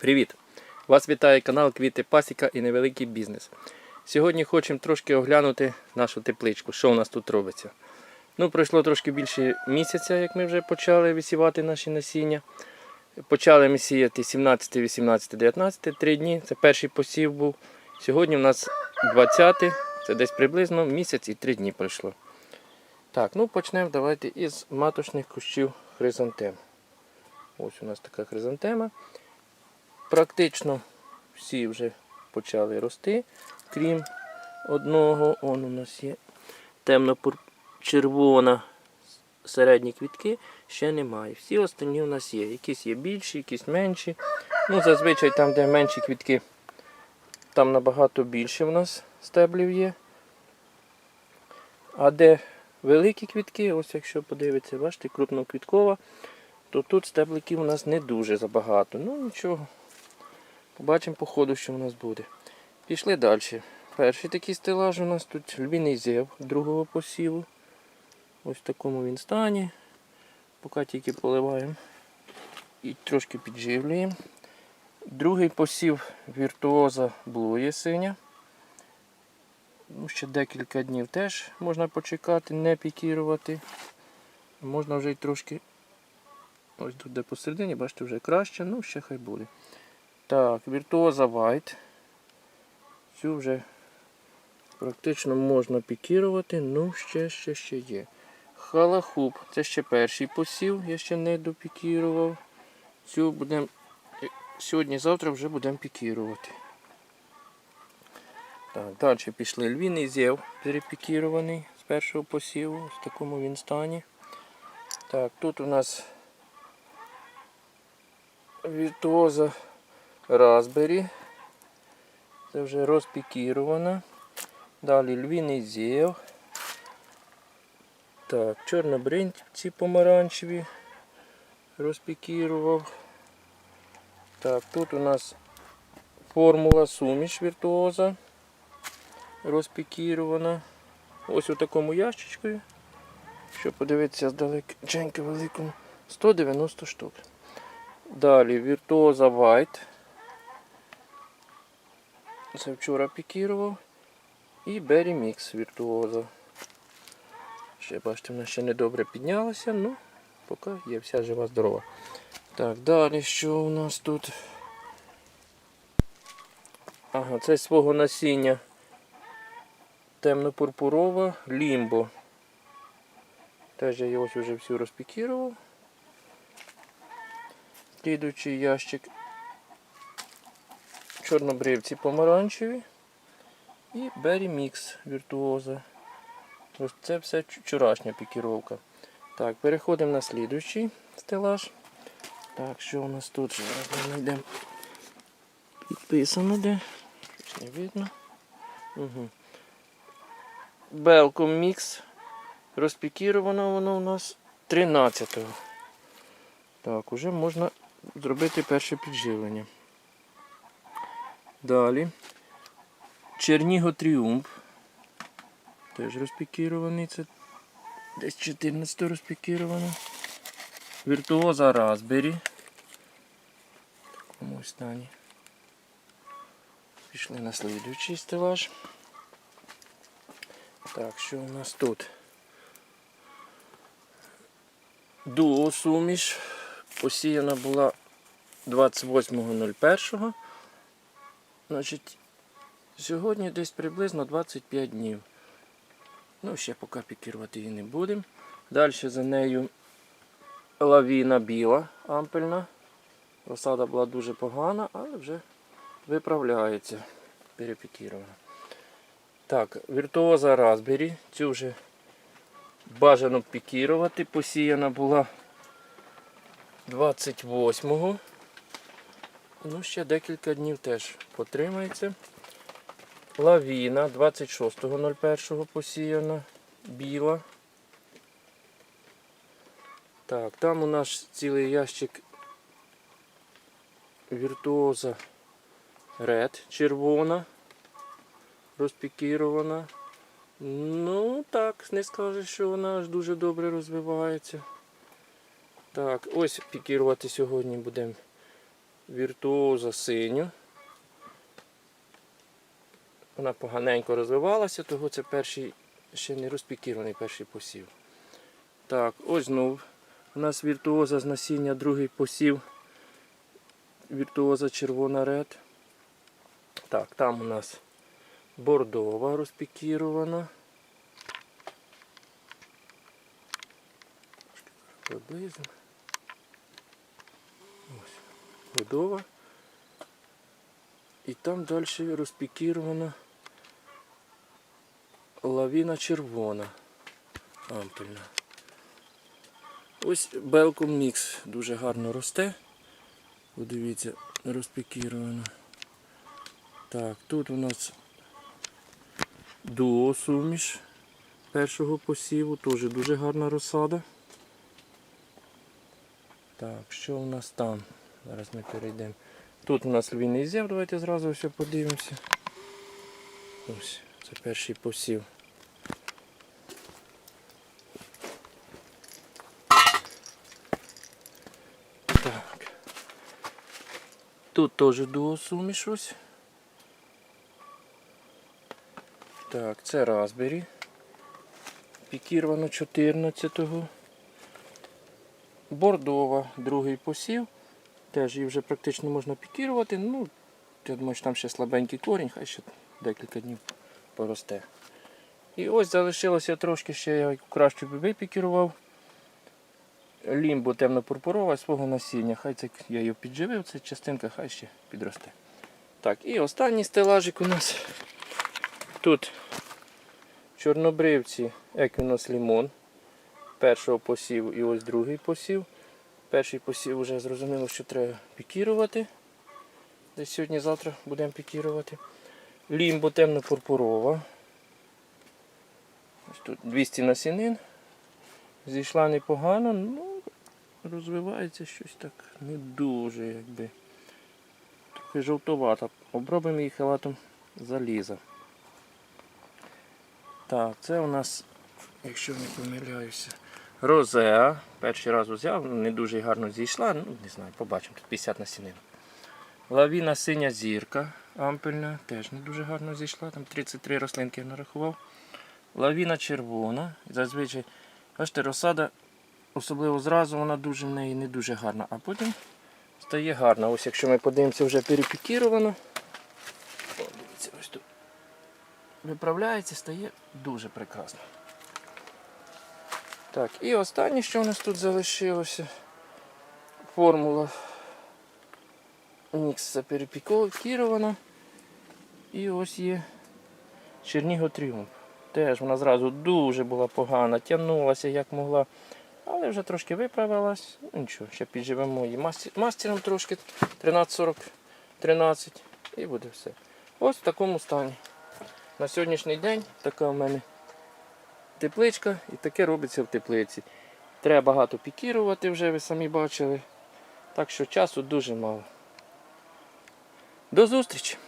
Привіт! Вас вітає канал Квіти Пасіка і Невеликий Бізнес. Сьогодні хочемо трошки оглянути нашу тепличку, що у нас тут робиться. Ну, пройшло трошки більше місяця, як ми вже почали висівати наші насіння. Почали ми сіяти 17, 18, 19, 3 дні. Це перший посів був. Сьогодні у нас 20, це десь приблизно місяць і 3 дні пройшло. Так, ну почнемо давайте із маточних кущів хризантем. Ось у нас така хризантема. Практично всі вже почали рости, крім одного. Он у нас є темно-червона середні квітки, ще немає. Всі останні у нас є. Якісь є більші, якісь менші. Ну, зазвичай там, де менші квітки, там набагато більше у нас стеблів є. А де великі квітки, ось якщо подивитися, бачите, крупноквіткова, то тут стебликів у нас не дуже забагато. Ну нічого. Побачимо по ходу, що у нас буде. Пішли далі. Перший такий стелаж у нас тут львіний зев другого посіву. Ось в такому він стані. Поки тільки поливаємо і трошки підживлюємо. Другий посів віртуоза блує синя. Ну, ще декілька днів теж можна почекати, не пікірувати. Можна вже й трошки. Ось тут де посередині, бачите, вже краще, ну ще хай буде. Так, віртуоза White. Цю вже практично можна пікірувати, ну ще, ще, ще є. Халахуп, це ще перший посів, я ще не допікірував. Цю будемо сьогодні-завтра вже будемо пікірувати. Так, далі пішли львіний зєв перепікірований з першого посіву, в такому він стані. Так, тут у нас віртуоза Raspberry. Це вже розпікірована. Далі львіний зєв. Так, чорнобринці помаранчеві розпікірував. Так, тут у нас формула суміш віртуоза розпікірована. Ось у такому ящичку. Щоб подивитися здалекенько великому. 190 штук. Далі віртуоза White. Це вчора пікірував. І Berry Mix віртуоза. Ще бачите, вона ще не добре піднялася, ну поки є вся жива здорова. Так, далі що у нас тут? Ага, це свого насіння темно-пурпурова лімбо. Теж я ось вже всю розпікірував. Слідуючий ящик чорнобривці помаранчеві і Berry Mix віртуоза. Ось це все вчорашня пікіровка. Так, переходимо на слідуючий стелаж. Так, що у нас тут? Зараз ми знайдемо підписано де. Не видно. Угу. Белком Мікс. Розпікіровано воно у нас 13-го. Так, уже можна зробити перше підживлення. Далі. Черніго Тріумф. Теж розпікірований. Це десь 14 розпікіровано. Віртуоза Raspberry. В такому стані. Пішли на слідуючий стелаж. Так, що у нас тут? Дуо суміш. Посіяна була 28.01. Значить, сьогодні десь приблизно 25 днів. Ну, ще поки пікірувати її не будемо. Далі за нею лавіна біла ампельна. Розсада була дуже погана, але вже виправляється. Перепікірована. Так, віртуоза Raspberry. Цю вже бажано пікірувати. Посіяна була 28-го. Ну, ще декілька днів теж потримається. Лавіна 26.01 посіяна, біла. Так, там у нас цілий ящик віртуоза Red, червона, розпікірована. Ну, так, не скажеш, що вона аж дуже добре розвивається. Так, ось пікірувати сьогодні будемо віртуоза синю. Вона поганенько розвивалася, того це перший ще не розпікірований перший посів. Так, ось знов. У нас віртуоза з насіння, другий посів. Віртуоза червона ред. Так, там у нас бордова розпікірована. Приблизно. Ось. Бордова. І там далі розпікірована лавіна червона. Ампельна. Ось Белком Мікс дуже гарно росте. Подивіться, розпікіровано. Так, тут у нас дуо суміш першого посіву, теж дуже гарна розсада. Так, що у нас там? Зараз ми перейдемо. Тут у нас львіний зєв, давайте зразу все подивимося. Ось, це перший посів. Так. Тут теж дуо суміш ось. Так, це Raspberry. Пікірвано 14-го. Бордова, другий посів. Теж її вже практично можна пікірувати. Ну, я думаю, що там ще слабенький корінь, хай ще декілька днів поросте. І ось залишилося трошки ще я краще випікірував. Лімбо темно-пурпурова свого насіння. Хай це я її підживив, це частинка хай ще підросте. Так, і останній стелажик у нас. Тут чорнобривці Equinox Limon першого посіву і ось другий посів. Перший посів вже зрозуміло, що треба пікірувати. Десь сьогодні-завтра будемо пікірувати. Лімбо темно-пурпурова. Ось тут 200 насінин. Зійшла непогано, ну розвивається щось так не дуже якби. Трохи жовтовата. Обробимо її халатом заліза. Так, це у нас, якщо не помиляюся, розеа. Перший раз взяв, не дуже гарно зійшла. Ну, не знаю, побачимо. Тут 50 насінин. Лавіна синя зірка ампельна, теж не дуже гарно зійшла. Там 33 рослинки я нарахував. Лавіна червона. Зазвичай, бачите, розсада, особливо зразу, вона дуже в неї не дуже гарна, а потім стає гарна. Ось якщо ми подивимося, вже перепікіровано. Дивіться, ось тут. Виправляється, стає дуже прекрасно. Так, і останнє, що у нас тут залишилося. Формула мікса перепікірована. І ось є Черніго Тріумф. Теж вона зразу дуже була погана, тягнулася як могла. Але вже трошки виправилась. Ну нічого, ще підживемо її мастером трошки 13-40-13 і буде все. Ось в такому стані. На сьогоднішній день така в мене тепличка і таке робиться в теплиці. Треба багато пікірувати вже, ви самі бачили. Так що часу дуже мало. До зустрічі!